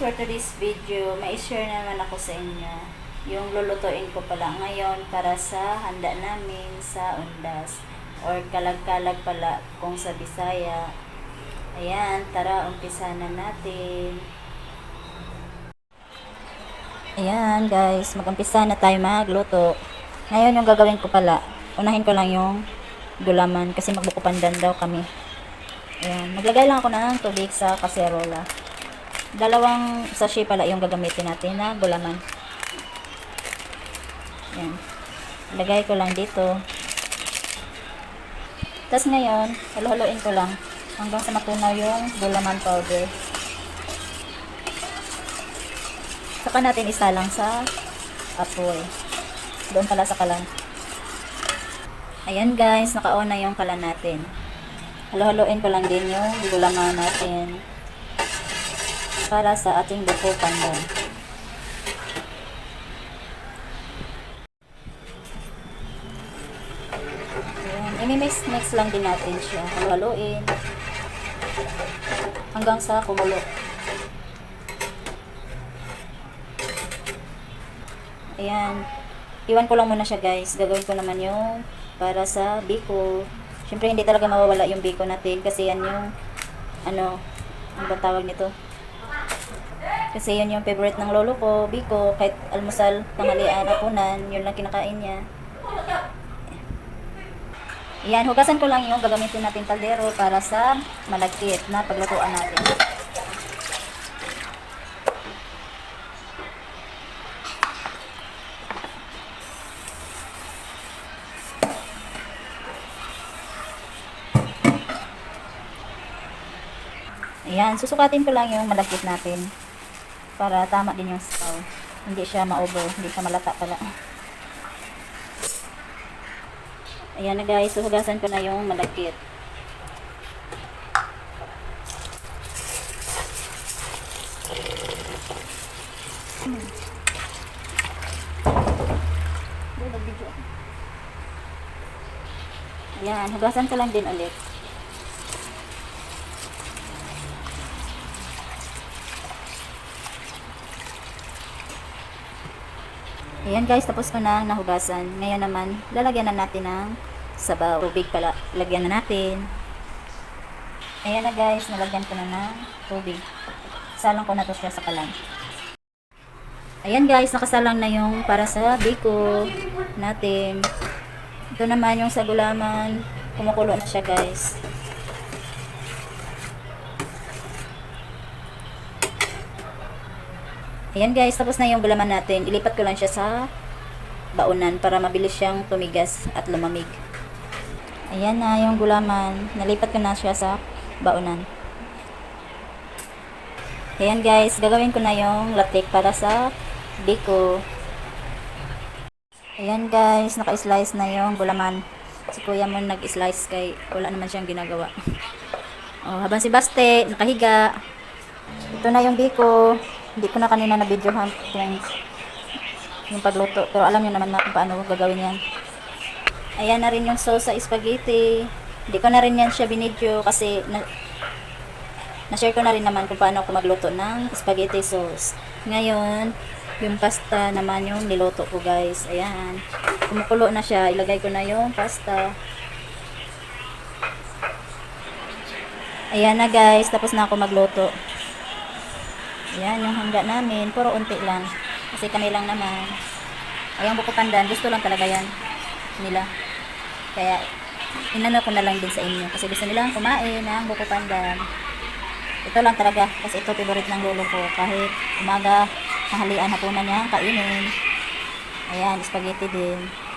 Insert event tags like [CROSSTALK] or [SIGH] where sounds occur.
for today's video, may share naman ako sa inyo. Yung lulutuin ko pala ngayon para sa handa namin sa undas. Or kalag-kalag pala kung sa Bisaya. Ayan, tara, umpisa na natin. Ayan guys, mag-umpisa na tayo magluto. Ngayon yung gagawin ko pala, unahin ko lang yung gulaman kasi magbukupandan daw kami. Ayan, maglagay lang ako ng tubig sa kaserola. Dalawang sachet pala yung gagamitin natin na gulaman. Ayan. Lagay ko lang dito. Tapos ngayon, haluhaluin ko lang hanggang sa matunaw yung gulaman powder. Saka natin isalang sa apoy. Doon pala sa kalan. Ayan guys, naka-on na yung kalan natin. Haluhaluin ko lang din yung gulaman natin para sa ating buko pandan. Ayan, imimix-mix lang din natin siya. Haluhaluin hanggang sa kumulo. Ayan. Iwan ko lang muna siya guys. Gagawin ko naman yung para sa biko. Siyempre hindi talaga mawawala yung biko natin kasi yan yung ano, bang tawag nito? Kasi yun yung favorite ng lolo ko, biko, kahit almusal, tanghalian, hapunan, yun lang kinakain niya. Yan, hugasan ko lang yung gagamitin natin kaldero para sa malagkit na paglutuan natin. Ayan, susukatin ko lang yung malagkit natin para tama din yung sabaw. Hindi siya ma-over, hindi siya malata pala. Ayan na guys, suhugasan ko na yung malagkit. Ayan, hugasan ko lang din ulit. Ayan guys, tapos ko na nahugasan. Ngayon naman, lalagyan na natin ng sabaw. Tubig pala, lagyan na natin. Ayan na guys, nalagyan ko na ng tubig. Salang ko na to siya sa kalan. Ayan guys, nakasalang na yung para sa biko natin. Ito naman yung sa gulaman. Kumukulo na siya guys. Ayan guys, tapos na yung gulaman natin. Ilipat ko lang siya sa baunan para mabilis siyang tumigas at lumamig. Ayan na yung gulaman. Nalipat ko na siya sa baunan. Ayan guys, gagawin ko na yung latik para sa biko. Ayan guys, naka-slice na yung gulaman. Si kuya mo nag-slice kay wala naman siyang ginagawa. [LAUGHS] Oh, habang si Baste, nakahiga. Ito na yung biko. Hindi ko na kanina na videohan yung, yung pagluto. Pero alam niyo naman na kung paano gagawin yan. Ayan na rin yung sauce sa spaghetti. Hindi ko na rin yan siya binidyo kasi na, na-share ko na rin naman kung paano ako magluto ng spaghetti sauce. Ngayon, yung pasta naman yung niluto ko guys. Ayan. Kumukulo na siya. Ilagay ko na yung pasta. Ayan na guys. Tapos na ako magluto. Ayan yung hangga namin. Puro unti lang. Kasi kami lang naman. Ayang buko pandan. Gusto lang talaga yan nila. Kaya inano ko na lang din sa inyo. Kasi gusto nilang kumain ng buko pandan. Ito lang talaga. Kasi ito favorite ng lolo ko. Kahit umaga, tanghalian, hapunan niya, kainin. Ayan, spaghetti din.